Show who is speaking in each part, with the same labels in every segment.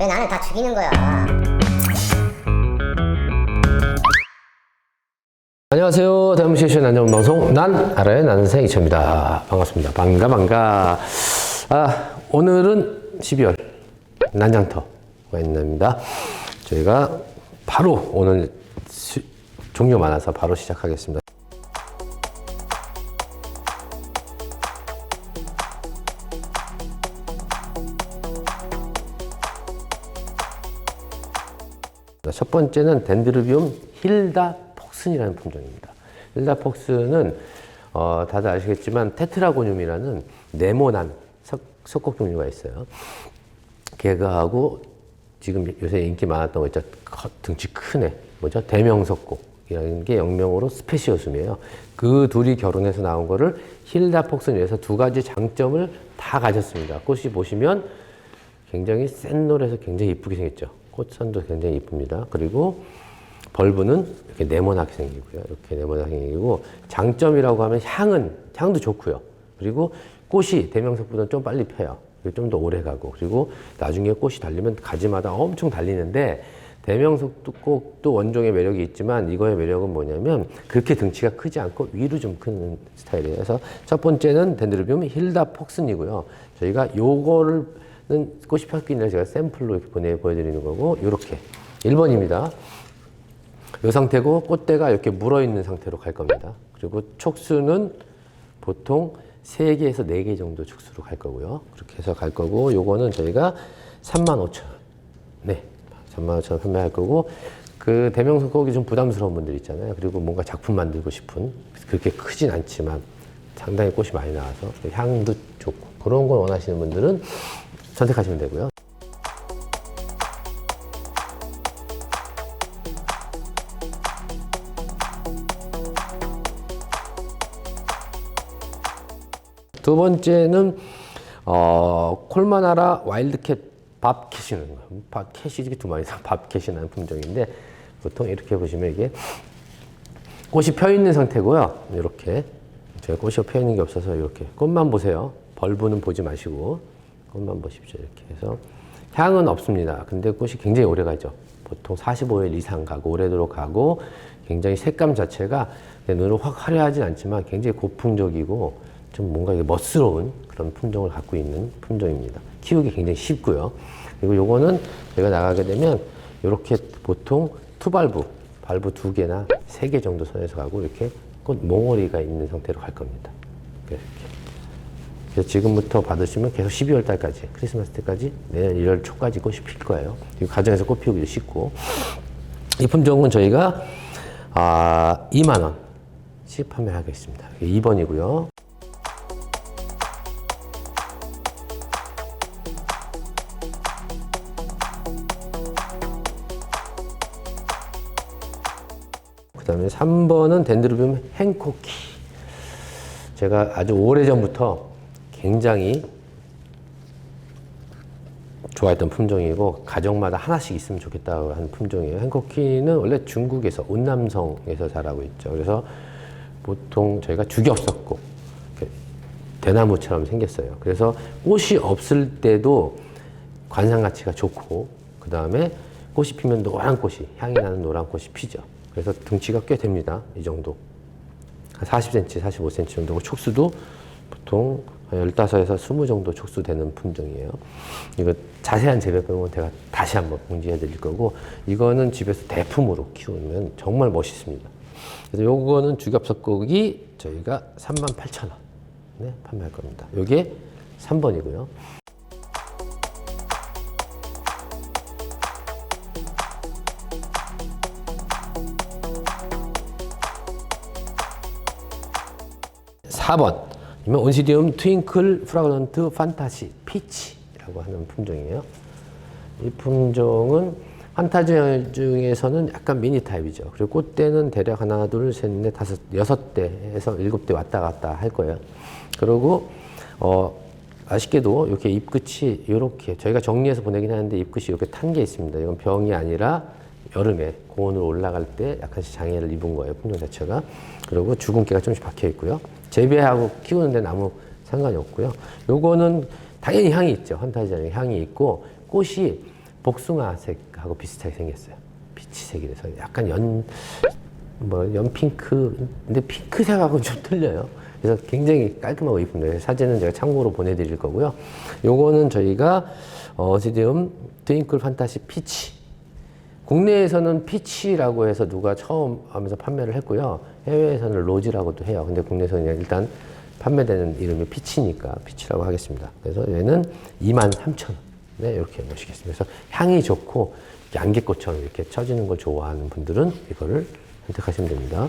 Speaker 1: 왜 나는 다 죽이는 거야?
Speaker 2: 안녕하세요. 대한민국 난전 방송 난 알아요 나는 생이천입니다. 반갑습니다. 반가 반가. 아 오늘은 12월 난장터가 있는 날입니다. 저희가 바로 오늘 수- 종류 많아서 바로 시작하겠습니다. 첫 번째는 덴드르비움 힐다 폭슨이라는 품종입니다. 힐다 폭슨은 어, 다들 아시겠지만 테트라고늄이라는 네모난 석, 석곡 종류가 있어요. 걔가하고 지금 요새 인기 많았던 거 있죠. 커- 등치 큰 애. 뭐죠? 대명석곡이라는 게 영명으로 스페시오숨이에요. 그 둘이 결혼해서 나온 거를 힐다 폭슨에서 두 가지 장점을 다 가졌습니다. 꽃이 보시면 굉장히 센 노래에서 굉장히 이쁘게 생겼죠. 꽃선도 굉장히 이쁩니다. 그리고 벌브는 이렇게 네모나게 생기고요. 이렇게 네모나게 생기고 장점이라고 하면 향은 향도 좋고요. 그리고 꽃이 대명석보다는 좀 빨리 펴요. 좀 더 오래 가고 그리고 나중에 꽃이 달리면 가지마다 엄청 달리는데 대명석도 꼭또 원종의 매력이 있지만 이거의 매력은 뭐냐면 그렇게 등치가 크지 않고 위로 좀 큰 스타일이에요. 그래서 첫 번째는 덴드르비움 힐다 폭슨이고요. 저희가 요거를 는 꽃이 폈기 전에 제가 샘플로 이렇게 보내 보여드리는 거고 이렇게 1번입니다. 이 상태고 꽃대가 이렇게 물어 있는 상태로 갈 겁니다. 그리고 촉수는 보통 3개에서 4개 정도 촉수로 갈 거고요. 그렇게 해서 갈 거고 요거는 저희가 35,000원. 네. 35,000원 판매할 거고 그 대명석 거기 좀 부담스러운 분들 있잖아요. 그리고 뭔가 작품 만들고 싶은 그렇게 크진 않지만 상당히 꽃이 많이 나와서 향도 좋고 그런 걸 원하시는 분들은 선택하시면 되고요. 두 번째는 어, 콜마나라 와일드캣 밥캣이라는 거예요. 밥캣이 두 마리서 밥캣이라는 품종인데 보통 이렇게 보시면 이게 꽃이 펴 있는 상태고요. 이렇게 제가 꽃이 펴 있는 게 없어서 이렇게 꽃만 보세요. 벌브는 보지 마시고 꽃만 보십시오. 이렇게 해서 향은 없습니다. 근데 꽃이 굉장히 오래 가죠. 보통 45일 이상 가고 오래도록 가고 굉장히 색감 자체가 내 눈으로 확 화려하진 않지만 굉장히 고풍적이고 좀 뭔가 이게 멋스러운 그런 품종을 갖고 있는 품종입니다. 키우기 굉장히 쉽고요. 그리고 요거는 제가 나가게 되면 이렇게 보통 투발부, 발부 두 개나 세 개 정도 선에서 가고 이렇게 꽃 몽어리가 있는 상태로 갈 겁니다. 그래서 지금부터 받으시면 계속 12월 달까지, 크리스마스 때까지 내년 1월 초까지 꽃이 필 거예요. 가정에서 꽃 피우기도 쉽고. 이 품종은 저희가 아, 2만 원씩 판매하겠습니다. 2번이고요. 그 다음에 3번은 덴드르비움 행코키. 제가 아주 오래 전부터 굉장히 좋아했던 품종이고 가정마다 하나씩 있으면 좋겠다고 하는 품종이에요. 행코키는 원래 중국에서 온남성에서 자라고 있죠. 그래서 보통 저희가 이렇게 대나무처럼 생겼어요. 그래서 꽃이 없을 때도 관상 가치가 좋고 그 다음에 꽃이 피면 노란 꽃이 향이 나는 노란 꽃이 피죠. 그래서 등치가 꽤 됩니다. 이 정도. 한 40cm, 45cm 정도고 촉수도 보통 한 15에서 20 정도 촉수 되는 품종이에요. 이거 자세한 재배법은 제가 다시 한번 공지해 드릴 거고 이거는 집에서 대품으로 키우면 정말 멋있습니다. 그래서 요거는 주겹석고기 저희가 38,000원 네, 판매할 겁니다. 요게 3번이고요. 사번 이면 온시디움 트윙클 프라그런트 판타시 피치라고 하는 품종이에요. 이 품종은 판타지 중에서는 약간 미니 타입이죠. 그리고 꽃대는 대략 하나, 둘, 셋, 넷, 다섯, 여섯 대에서 일곱 대 왔다 갔다 할 거예요. 그리고 어 아쉽게도 이렇게 잎 끝이 이렇게 저희가 정리해서 보내긴 하는데 잎 끝이 이렇게 탄 게 있습니다. 이건 병이 아니라 여름에 고온으로 올라갈 때 약간씩 장애를 입은 거예요. 품종 자체가. 그리고 주근깨가 좀씩 박혀 있고요. 재배하고 키우는데 아무 상관이 없고요. 요거는 당연히 향이 있죠. 환타지아는 향이 있고 꽃이 복숭아색하고 비슷하게 생겼어요. 피치색이라서 약간 연, 뭐, 연핑크, 근데 핑크색하고는 좀 틀려요. 그래서 굉장히 깔끔하고 이쁩니다. 사진은 제가 참고로 보내드릴 거고요. 요거는 저희가 어, 어시디움 트윙클 판타시 피치. 국내에서는 피치라고 해서 누가 처음 하면서 판매를 했고요. 해외에서는 로지라고도 해요. 근데 국내에서는 일단 판매되는 이름이 피치니까 피치라고 하겠습니다. 그래서 얘는 23,000원. 네, 이렇게 모시겠습니다. 그래서 향이 좋고 양계꽃처럼 이렇게 쳐지는 걸 좋아하는 분들은 이거를 선택하시면 됩니다.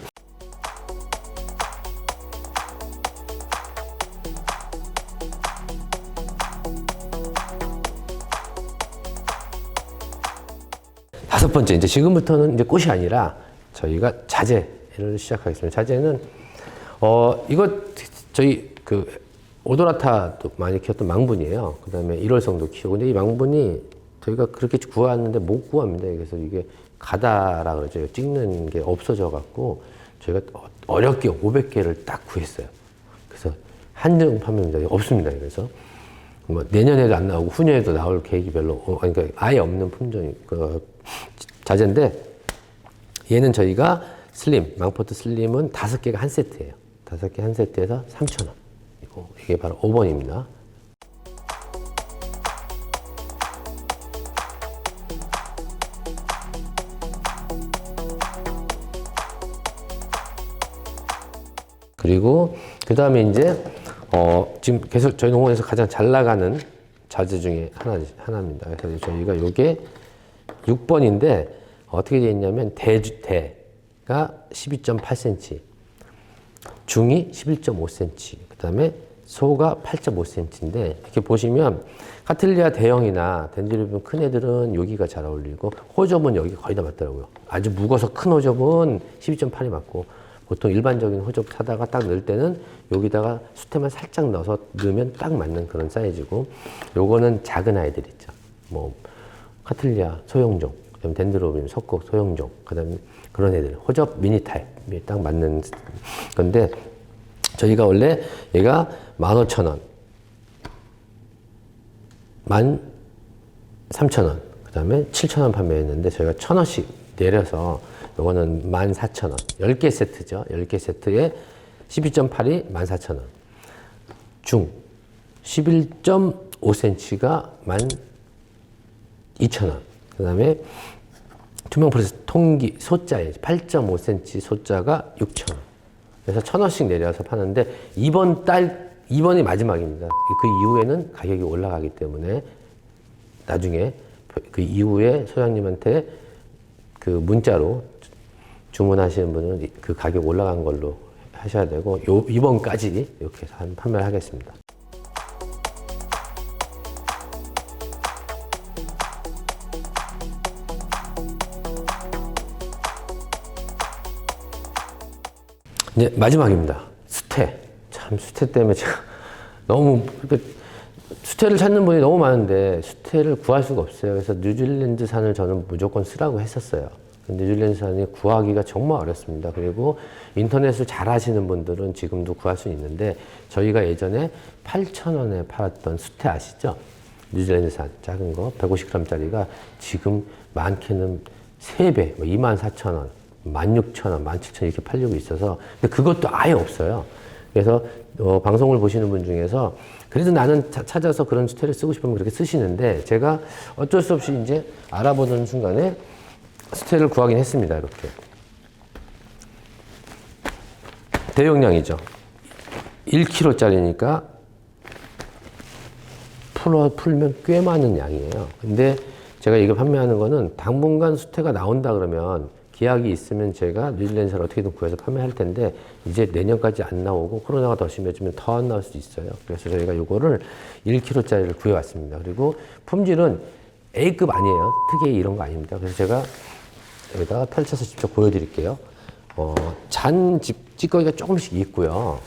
Speaker 2: 다섯 번째, 이제 지금부터는 이제 꽃이 아니라 저희가 자재를 시작하겠습니다. 자재는, 어, 이거 저희 그 오도라타도 많이 키웠던 망분이에요. 그 다음에 일월성도 키우고. 근데 이 망분이 저희가 그렇게 구하는데 못 구합니다. 그래서 이게 가다라 그러죠. 찍는 게 없어져 갖고 저희가 어렵게 500개를 딱 구했어요. 그래서 한정 판매입니다. 없습니다. 그래서 뭐 내년에도 안 나오고 후년에도 나올 계획이 별로 어, 그러니까 아예 없는 품종이 그 자재인데 얘는 저희가 슬림 망포트 슬림은 다섯 개가 한 세트예요. 다섯 개 한 세트에서 3,000원. 이거 이게 바로 5번입니다. 그리고 그 다음에 이제 어 지금 계속 저희 농원에서 가장 잘 나가는 자재 중에 하나 하나입니다. 그래서 저희가 요게 6번인데 어떻게 되어 있냐면 대주 대가 12.8cm, 중이 11.5cm, 그 다음에 소가 8.5cm인데 이렇게 보시면 카틀리아 대형이나 덴드리뷴 큰 애들은 여기가 잘 어울리고 호접은 여기 거의 다 맞더라고요. 아주 무거서 큰 호접은 12.8이 맞고 보통 일반적인 호접 사다가 딱 넣을 때는 여기다가 수태만 살짝 넣어서 넣으면 딱 맞는 그런 사이즈고 요거는 작은 아이들 있죠. 뭐 카틀리아 소형종, 그다음 덴드로빈 석곡 소형종, 그다음 그런 애들 호접 미니 타입이 딱 맞는 건데 저희가 원래 얘가 15,000원, 13,000원, 그다음에 7,000원 판매했는데 저희가 1,000원씩 내려서 요거는 14,000원. 10개 세트죠. 10개 세트에 12.8이 14,000원. 중 11.5cm가 12,000원. 그 다음에 투명 프레스 통기 소자에 8.5cm 소자가 6,000원. 그래서 1,000원씩 내려서 파는데 이번 달 이번이 마지막입니다. 그 이후에는 가격이 올라가기 때문에 나중에 그 이후에 소장님한테 그 문자로 주문하시는 분은 그 가격 올라간 걸로 하셔야 되고 요 이번까지 이렇게 판매를 하겠습니다. 이제 마지막입니다. 수태. 참 수태 때문에 제가 너무 그 수태를 찾는 분이 너무 많은데 수태를 구할 수가 없어요. 그래서 뉴질랜드 산을 저는 무조건 쓰라고 했었어요. 근데 뉴질랜드 산이 구하기가 정말 어렵습니다. 그리고 인터넷을 잘 하시는 분들은 지금도 구할 수 있는데 저희가 예전에 8,000원에 팔았던 수태 아시죠? 뉴질랜드 산 작은 거 150g짜리가 지금 많게는 3배, 뭐 24,000원, 16,000원, 17,000원 이렇게 팔리고 있어서 근데 그것도 아예 없어요. 그래서 어, 방송을 보시는 분 중에서 그래도 나는 차- 찾아서 그런 수태를 쓰고 싶으면 그렇게 쓰시는데 제가 어쩔 수 없이 이제 알아보는 순간에 수태를 구하긴 했습니다. 이렇게 대용량이죠. 1kg짜리니까 풀어 풀면 꽤 많은 양이에요. 근데 제가 이거 판매하는 거는 당분간 수태가 나온다 그러면 계약이 있으면 제가 뉴질랜드산을 어떻게든 구해서 판매할 텐데 이제 내년까지 안 나오고 코로나가 더 심해지면 더 안 나올 수도 있어요. 그래서 저희가 이거를 1kg짜리를 구해왔습니다. 그리고 품질은 A급 아니에요. 특이 이런 거 아닙니다. 그래서 제가 여기다가 펼쳐서 직접 보여드릴게요. 어, 잔 집- 찌꺼기가 조금씩 있고요.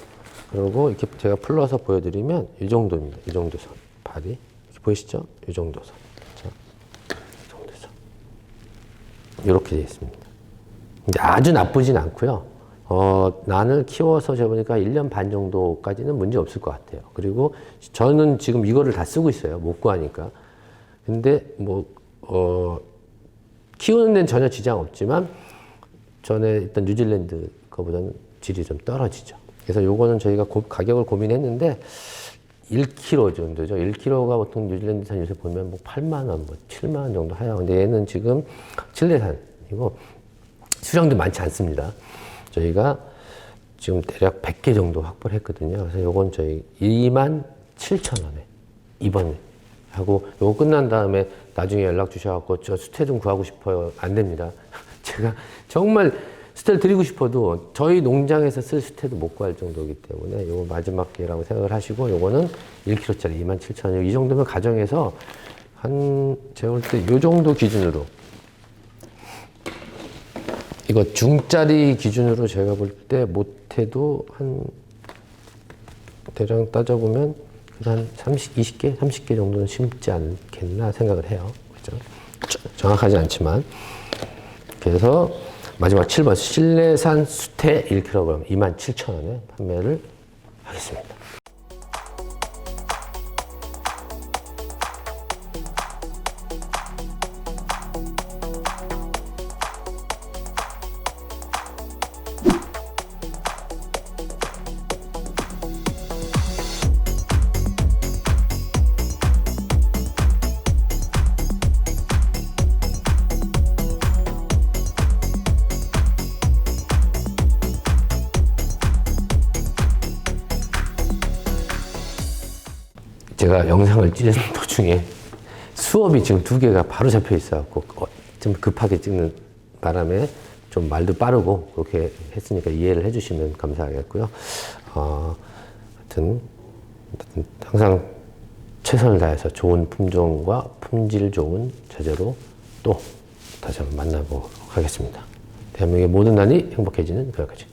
Speaker 2: 그리고 이렇게 제가 풀러서 보여드리면 이 정도입니다. 이 정도 선. 발이. 보이시죠? 이 정도 선. 자, 이 정도 선. 이렇게 되어 있습니다. 아주 나쁘진 않고요. 어, 난을 키워서 제가 보니까 1년 반 정도까지는 문제 없을 것 같아요. 그리고 저는 지금 이거를 다 쓰고 있어요. 못 구하니까. 근데 뭐 어, 키우는 데는 전혀 지장 없지만 전에 있던 뉴질랜드 거보다는 질이 좀 떨어지죠. 그래서 요거는 저희가 고- 가격을 고민했는데 1kg 정도죠. 1kg가 보통 뉴질랜드산 요새 보면 뭐 8만 원, 뭐 7만 원 정도 해요. 근데 얘는 지금 칠레산이고 수량도 많지 않습니다. 저희가 지금 대략 100개 정도 확보를 했거든요. 그래서 요건 저희 2만 7천 원에 이번에 하고 요거 끝난 다음에 나중에 연락 주셔갖고 저 수태 좀 구하고 싶어요. 안 됩니다. 제가 정말 수태를 드리고 싶어도 저희 농장에서 쓸 수태도 못 구할 정도이기 때문에 요거 마지막 기회라고 생각을 하시고 요거는 1kg짜리 2만 7천 원. 이 정도면 가정에서 한 제가 볼 때 요 정도 기준으로 이거 중짜리 기준으로 제가 볼 때 못해도 한 대략 따져보면 한 30, 20개, 30개 정도는 심지 않겠나 생각을 해요. 그죠? 저- 정확하지 않지만. 그래서 마지막 7번 실내산 수태 1kg 27,000원에 판매를 하겠습니다. 제가 영상을 찍는 도중에 수업이 지금 두 개가 바로 잡혀 있어갖고 어, 좀 급하게 찍는 바람에 좀 말도 빠르고 그렇게 했으니까 이해를 해주시면 감사하겠고요. 어, 하여튼, 항상 최선을 다해서 좋은 품종과 품질 좋은 제재로 또 다시 한번 만나보도록 하겠습니다. 대한민국의 모든 난이 행복해지는 그날까지.